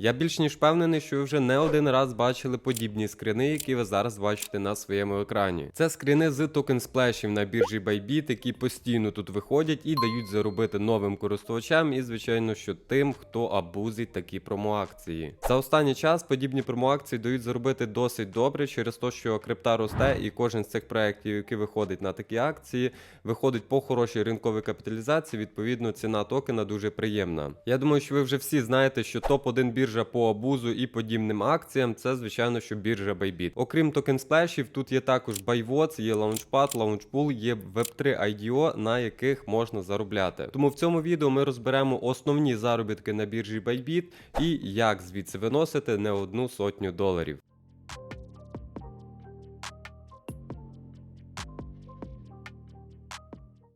Я більш ніж впевнений, що ви вже не один раз бачили подібні скрини, які ви зараз бачите на своєму екрані. Це скрини з токен сплешів на біржі Bybit, які постійно тут виходять і дають заробити новим користувачам, і звичайно, що тим, хто абузить такі промоакції. За останній час подібні промоакції дають заробити досить добре через те, що крипта росте, і кожен з цих проєктів, який виходить на такі акції, виходить по хорошій ринковій капіталізації. Відповідно, ціна токена дуже приємна. Я думаю, що ви вже всі знаєте, що топ-1 біржа по абузу і подібним акціям це звичайно, що біржа Bybit. Окрім токен сплешів, тут є також BuyWatch, є Launchpad, Launchpool, є Web3 IDO, на яких можна заробляти. Тому в цьому відео ми розберемо основні заробітки на біржі Bybit і як звідси виносити не одну сотню доларів.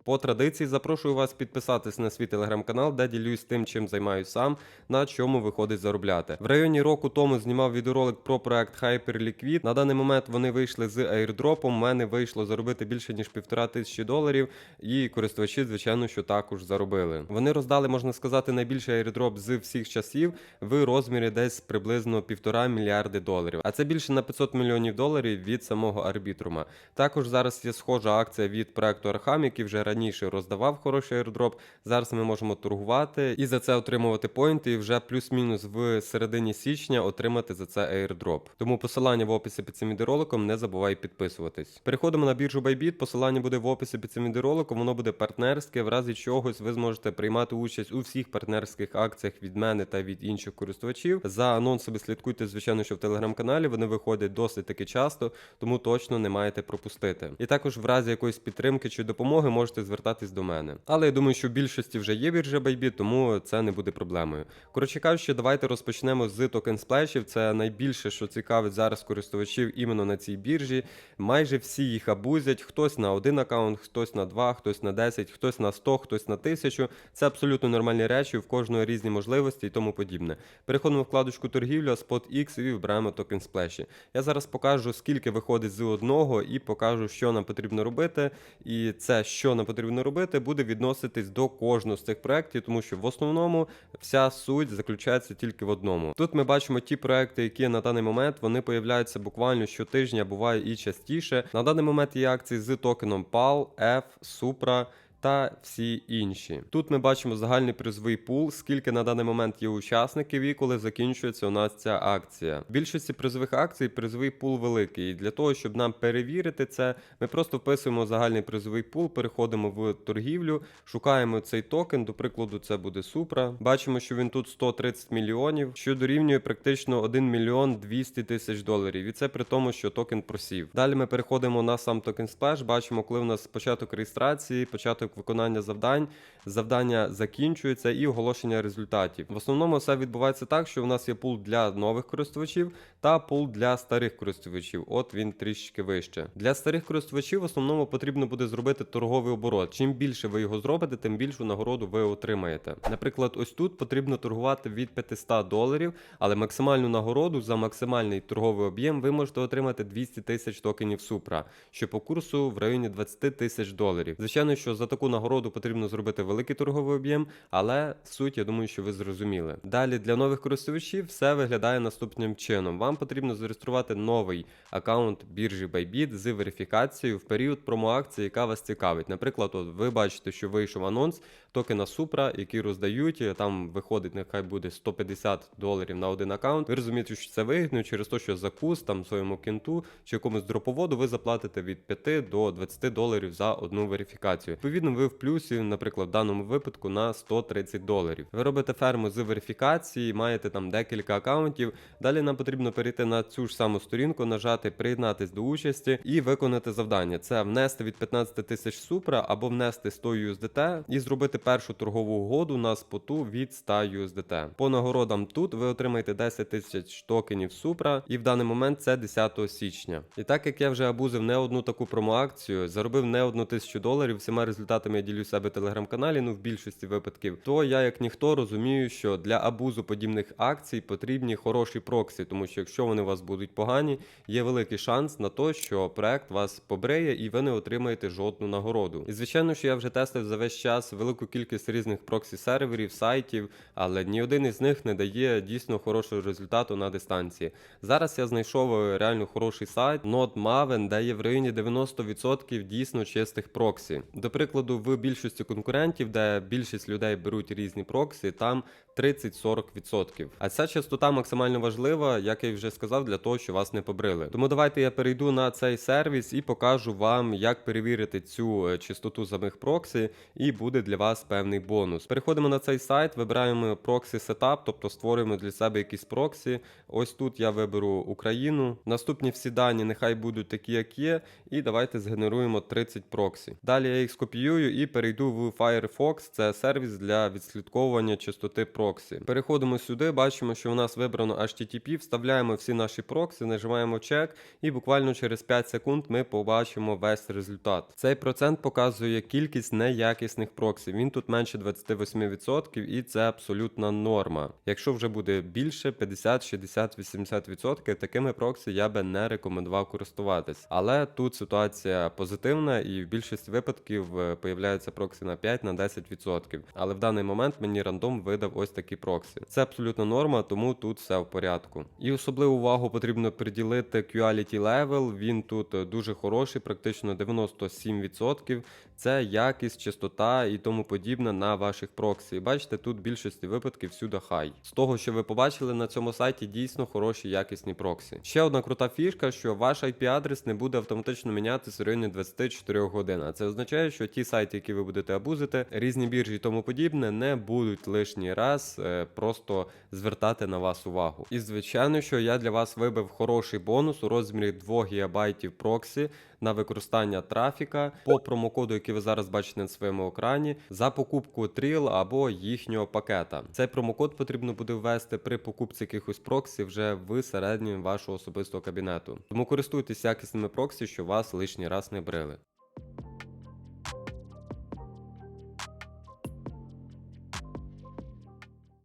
По традиції запрошую вас підписатись на свій телеграм-канал, де ділюсь тим, чим займаюсь сам, на чому виходить заробляти. В районі року тому знімав відеоролик про проект Hyperliquid. На даний момент вони вийшли з аірдропом. У мене вийшло заробити більше ніж півтора тисячі доларів, і користувачі, звичайно, що також заробили. Вони роздали, можна сказати, найбільший аірдроп з всіх часів в розмірі десь приблизно півтора мільярди доларів. А це більше на 500 мільйонів доларів від самого арбітрума. Також зараз є схожа акція від проекту Архам, який вже раніше роздавав хороший airdrop. Зараз ми можемо торгувати і за це отримувати поінти, і вже плюс-мінус в середині січня отримати за це airdrop. Тому посилання в описі під цим відеороликом не забувай підписуватись. Переходимо на біржу Bybit, посилання буде в описі під цим відеороликом, воно буде партнерське. В разі чогось ви зможете приймати участь у всіх партнерських акціях від мене та від інших користувачів. За анонсами слідкуйте, звичайно, що в телеграм-каналі вони виходять досить таки часто, тому точно не маєте пропустити. І також в разі якоїсь підтримки чи допомоги можете звертатись до мене. Але я думаю, що в більшості вже є біржа Bybit, тому це не буде проблемою. Коротше кажучи, давайте розпочнемо з токен сплешів. Це найбільше, що цікавить зараз користувачів іменно на цій біржі. Майже всі їх абузять. Хтось на один аккаунт, хтось на два, хтось на 10, хтось на 100, хтось на 1000. Це абсолютно нормальні речі, в кожного різні можливості і тому подібне. Переходимо в вкладочку торгівля, X і вибираємо токен сплеші. Я зараз покажу, скільки виходить з одного, і покажу, що нам потрібно робити. І це, що нам потрібно робити, буде відноситись до кожного з цих проєктів, тому що в основному вся суть заключається тільки в одному. Тут ми бачимо ті проекти, які на даний момент вони появляються буквально щотижня, буває і частіше. На даний момент є акції з токеном PAL, F, Supra та всі інші. Тут ми бачимо загальний призовий пул, скільки на даний момент є учасників і коли закінчується у нас ця акція. В більшості призових акцій призовий пул великий. І для того, щоб нам перевірити це, ми просто вписуємо загальний призовий пул, переходимо в торгівлю, шукаємо цей токен. До прикладу, це буде Supra. Бачимо, що він тут 130 мільйонів, що дорівнює практично 1 мільйон 200 тисяч доларів. І це при тому, що токен просів. Далі ми переходимо на сам токен Splash, Бачимо, коли у нас початок реєстрації, початок виконання завдань, завдання закінчується і оголошення результатів. В основному все відбувається так, що у нас є пул для нових користувачів та пул для старих користувачів. От він трішки вище. Для старих користувачів в основному потрібно буде зробити торговий оборот. Чим більше ви його зробите, тим більшу нагороду ви отримаєте. Наприклад, ось тут потрібно торгувати від 500 доларів, але максимальну нагороду за максимальний торговий об'єм ви можете отримати 200 тисяч токенів Супра, що по курсу в районі 20 тисяч доларів. Звичайно, що за таку нагороду потрібно зробити великий торговий об'єм, але суть, я думаю, що ви зрозуміли. Далі для нових користувачів все виглядає наступним чином. Вам потрібно зареєструвати новий аккаунт біржі Bybit з верифікацією в період промоакції, яка вас цікавить. Наприклад, от ви бачите, що вийшов анонс токена Supra, який роздають. Там виходить, нехай буде 150 доларів на один аккаунт. Ви розумієте, що це вигідно через те, що за кус там своєму кінту чи якомусь дроповоду ви заплатите від 5 до 20 доларів за одну верифікацію. Відповідно, ви в плюсі, наприклад, в даному випадку на 130 доларів. Ви робите ферму з верифікації, маєте там декілька аккаунтів. Далі нам потрібно перейти на цю ж саму сторінку, нажати приєднатись до участі і виконати завдання. Це внести від 15 тисяч супра або внести 100 USDT і зробити першу торгову угоду на споту від 100 USDT. По нагородам тут ви отримаєте 10 тисяч токенів супра, і в даний момент це 10 січня. І так як я вже абузив не одну таку промоакцію, заробив не одну тисячу доларів, всіма результатами я ділю себе в телеграм-каналі, ну в більшості випадків, то я як ніхто розумію, що для абузу подібних акцій потрібні хороші проксі, тому що якщо вони у вас будуть погані, є великий шанс на те, що проект вас побриє і ви не отримаєте жодну нагороду. І звичайно, що я вже тестив за весь час велику кількість різних проксі серверів, сайтів, але ні один із них не дає дійсно хорошого результату на дистанції. Зараз я знайшов е, реально хороший сайт NodeMaven, де є в районі 90% дійсно чистих проксі. До прикладу, в більшості конкурентів, де більшість людей беруть різні проксі, там 30-40%. А ця частота максимально важлива, як я вже сказав, для того, щоб вас не побрили. Тому давайте я перейду на цей сервіс і покажу вам, як перевірити цю е, частоту самих проксі, і буде для вас певний бонус. Переходимо на цей сайт, вибираємо проксі сетап, тобто створюємо для себе якісь проксі. Ось тут я виберу Україну. Наступні всі дані нехай будуть такі, як є, і давайте згенеруємо 30 проксі. Далі я їх скопіюю і перейду в Firefox. Це сервіс для відслідковування частоти проксі. Переходимо сюди, бачимо, що у нас вибрано HTTP, вставляємо всі наші проксі, нажимаємо чек, і буквально через 5 секунд ми побачимо весь результат. Цей процент показує кількість неякісних проксі. Він тут менше 28%, і це абсолютна норма. Якщо вже буде більше 50, 60, 80%, такими проксі я би не рекомендував користуватись. Але тут ситуація позитивна, і в більшості випадків е, появляються проксі на 5 на 10%. Але в даний момент мені рандом видав ось такі проксі. Це абсолютно норма, тому тут все в порядку. І особливу увагу потрібно приділити Quality Level. Він тут е, дуже хороший, практично 97%. Це якість, частота і тому подібне на ваших проксі. Бачите, тут в більшості випадків всюди хай. З того, що ви побачили на цьому сайті, дійсно хороші якісні проксі. Ще одна крута фішка, що ваш IP-адрес не буде автоматично мінятися в районі 24 годин. А це означає, що ті сайти, які ви будете абузити, різні біржі і тому подібне, не будуть лишній раз е, просто звертати на вас увагу. І звичайно, що я для вас вибив хороший бонус у розмірі 2 ГБ проксі на використання трафіка по промокоду, який ви зараз бачите на своєму екрані, за покупку Trill або їхнього пакета. Цей промокод потрібно буде ввести при покупці якихось проксі вже в середньому вашого особистого кабінету. Тому користуйтесь якісними проксі, що вас лишній раз не брили.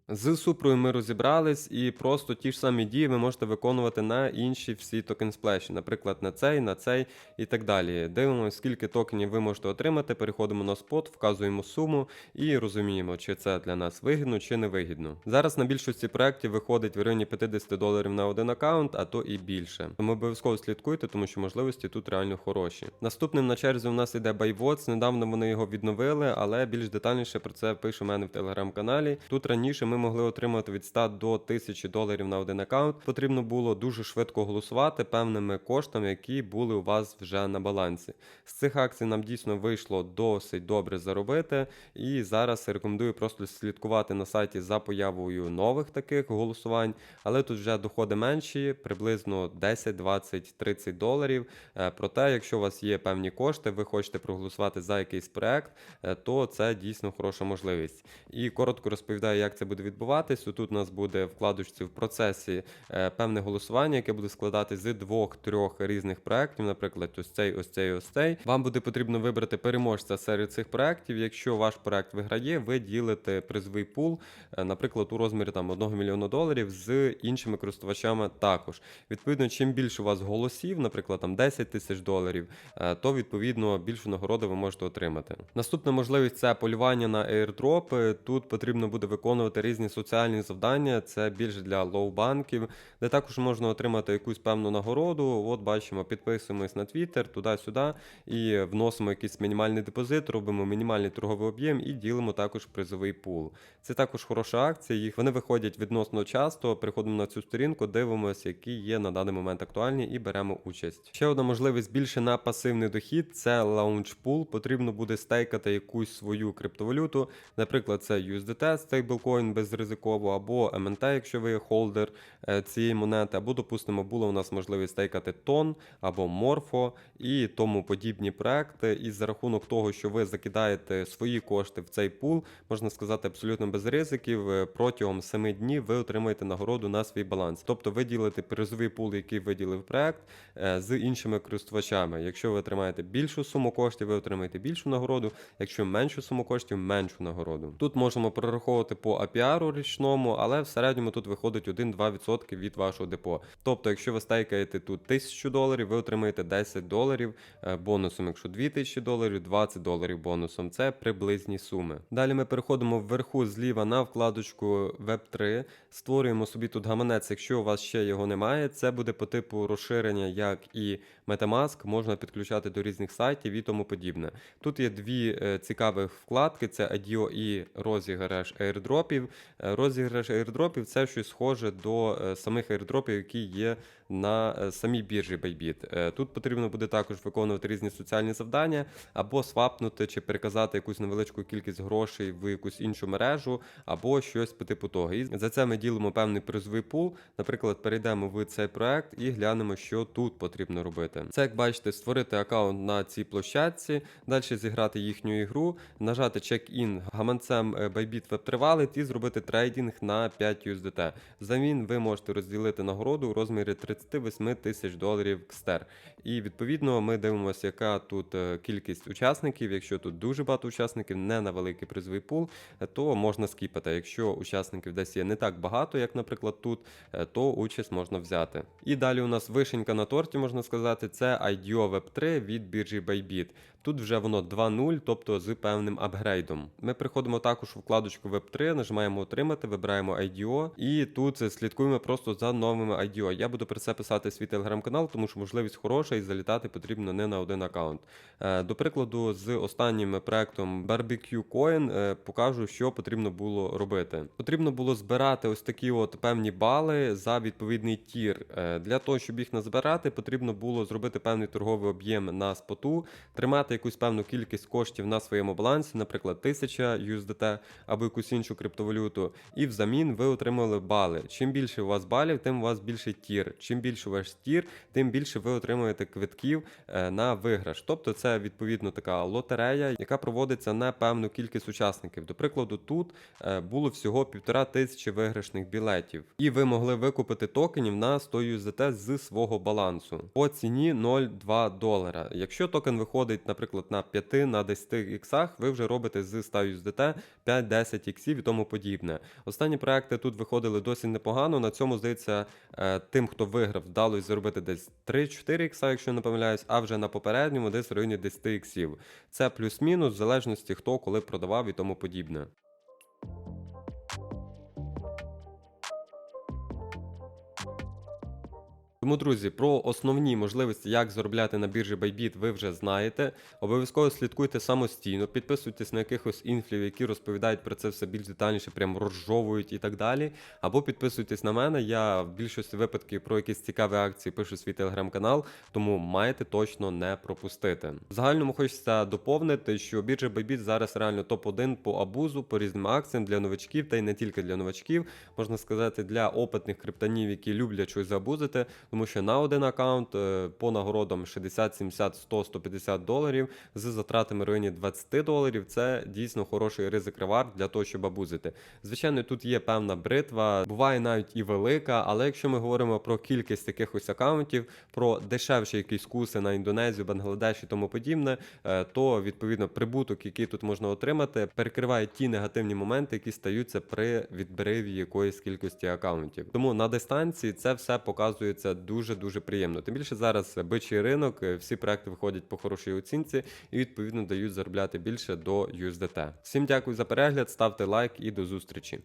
З супрою ми розібрались, і просто ті ж самі дії ви можете виконувати на інші всі токен сплеші, наприклад, на цей, на цей і так далі. Дивимося, скільки токенів ви можете отримати. Переходимо на спот, вказуємо суму і розуміємо, чи це для нас вигідно чи не вигідно. Зараз на більшості проєктів виходить в районі 50 доларів на один аккаунт, а то і більше. Тому обов'язково слідкуйте, тому що можливості тут реально хороші. Наступним на черзі у нас іде BuyWatch. Недавно вони його відновили, але більш детальніше про це пише у мене в телеграм-каналі. Тут раніше ми могли отримати від 100 до 1000 доларів на один аккаунт. Потрібно було дуже швидко голосувати певними коштами, які були у вас вже на балансі. З цих акцій нам дійсно вийшло досить добре заробити. І зараз рекомендую просто слідкувати на сайті за появою нових таких голосувань. Але тут вже доходи менші, приблизно 10, 20, 30 доларів. Е, Проте, якщо у вас є певні кошти, ви хочете проголосувати за якийсь проект, е, то це дійсно хороша можливість. І коротко розповідаю, як це буде відбуватись. Тут у нас буде вкладочці в процесі е, певне голосування, яке буде складати з двох-трьох різних проєктів, наприклад, ось цей, ось цей, ось цей. Вам буде потрібно вибрати переможця серед цих проєктів. Якщо ваш проєкт виграє, ви ділите призовий пул, е, наприклад, у розмірі там 1 мільйона доларів з іншими користувачами також. Відповідно, чим більше у вас голосів, наприклад, там 10 тисяч доларів, е, то відповідно більшу нагороду ви можете отримати. Наступна можливість це полювання на airdrop. Тут потрібно буде виконувати різні соціальні завдання. Це більше для лоу-банків, де також можна отримати якусь певну нагороду. От бачимо, підписуємось на Twitter, туди-сюди і вносимо якийсь мінімальний депозит, робимо мінімальний торговий об'єм і ділимо також призовий пул. Це також хороша акція. Їх вони виходять відносно часто. Приходимо на цю сторінку, дивимося, які є на даний момент актуальні, і беремо участь. Ще одна можливість більше на пасивний дохід це лаунчпул. Потрібно буде стейкати якусь свою криптовалюту. Наприклад, це USDT, стейблкоін без безризиково, або МНТ, якщо ви холдер е, цієї монети, або, допустимо, було у нас можливість стейкати тон або морфо і тому подібні проекти. І за рахунок того, що ви закидаєте свої кошти в цей пул, можна сказати, абсолютно без ризиків. е, Протягом 7 днів ви отримаєте нагороду на свій баланс. Тобто ви ділите призовий пул, який виділив проект, е, з іншими користувачами. Якщо ви отримаєте більшу суму коштів, ви отримаєте більшу нагороду. Якщо меншу суму коштів, меншу нагороду. Тут можемо прораховувати по APR річному, але в середньому тут виходить 1-2% від вашого депо. Тобто, якщо ви стейкаєте тут 1000 доларів, ви отримаєте 10 доларів е, бонусом. Якщо 2000 доларів, 20 доларів бонусом. Це приблизні суми. Далі ми переходимо вверху зліва на вкладочку Web3, створюємо собі тут гаманець, якщо у вас ще його немає. Це буде по типу розширення, як і Metamask, можна підключати до різних сайтів і тому подібне. Тут є дві е, цікавих вкладки: це IDO і розіграш airdropів. Розіграш аірдропів це щось схоже до е, самих аірдропів, які є на е, самій біржі Bybit. Е, Тут потрібно буде також виконувати різні соціальні завдання, або свапнути чи переказати якусь невеличку кількість грошей в якусь іншу мережу, або щось по типу того. І за це ми ділимо певний призовий пул. Наприклад, перейдемо в цей проект і глянемо, що тут потрібно робити. Це, як бачите, створити аккаунт на цій площадці, далі зіграти їхню ігру, нажати check-in гаманцем е, Bybit Web Wallet і зробити трейдинг на 5 USDT. Взамін ви можете розділити нагороду у розмірі 38 тисяч доларів кстер. І відповідно ми дивимося, яка тут е, кількість учасників. Якщо тут дуже багато учасників, не на великий призовий пул, е, то можна скіпати. Якщо учасників десь є не так багато, як, наприклад, тут, е, то участь можна взяти. І далі у нас вишенька на торті, можна сказати, це IDO Web 3 від біржі Bybit. Тут вже воно 2.0, тобто з певним апгрейдом. Ми приходимо також у вкладочку Web3, нажимаємо отримати, вибираємо IDO, і тут е, слідкуємо просто за новими IDO. Я буду про це писати свій телеграм-канал, тому що можливість хороша і залітати потрібно не на один аккаунт. Е, До прикладу, з останнім проектом Barbecue Coin е, покажу, що потрібно було робити. Потрібно було збирати ось такі от певні бали за відповідний тір. Для того, щоб їх назбирати, потрібно було зробити певний торговий об'єм на споту, тримати якусь певну кількість коштів на своєму балансі, наприклад, 1000 USDT або якусь іншу криптовалюту, і взамін ви отримали бали. Чим більше у вас балів, тим у вас більший тір. Чим більше ваш тір, тим більше ви отримуєте квитків е, на виграш. Тобто це відповідно така лотерея, яка проводиться на певну кількість учасників. До прикладу, тут е, було всього півтора тисячі виграшних білетів, і ви могли викупити токенів на 100 USDT з свого балансу по ціні 0,2 долара. Якщо токен виходить, наприклад, на 5 на 10 іксах, ви вже робите з 100 USDT 5-10 іксів і тому подібне. Останні проекти тут виходили досить непогано. На цьому здається, е, тим, хто виграв, вдалося заробити десь 3-4 ікса, якщо не помиляюсь, а вже на попередньому десь в районі 10 іксів. Це плюс-мінус, в залежності хто коли продавав і тому подібне. Тому, друзі, про основні можливості, як заробляти на біржі Bybit, ви вже знаєте. Обов'язково слідкуйте самостійно, підписуйтесь на якихось інфлів, які розповідають про це все більш детальніше, прям розжовують і так далі. Або підписуйтесь на мене. Я в більшості випадків про якісь цікаві акції пишу свій телеграм-канал, тому маєте точно не пропустити. В загальному хочеться доповнити, що біржа Bybit зараз реально топ-1 по абузу, по різним акціям для новачків, та й не тільки для новачків, можна сказати, для опитних криптонів, які люблять щось забузити. Тому що на один аккаунт е, по нагородам 60, 70, 100, 150 доларів з затратами в районі 20 доларів. Це дійсно хороший ризик ревард для того, щоб абузити. Звичайно, тут є певна бритва, буває навіть і велика, але якщо ми говоримо про кількість якихось аккаунтів, про дешевші якісь куси на Індонезію, Бангладеш і тому подібне, е, то відповідно прибуток, який тут можна отримати, перекриває ті негативні моменти, які стаються при відбриві якоїсь кількості аккаунтів. Тому на дистанції це все показується дуже дуже приємно. Тим більше зараз бичий ринок, е, всі проекти виходять по хорошій оцінці і відповідно дають заробляти більше до USDT. Всім дякую за перегляд, ставте лайк і до зустрічі.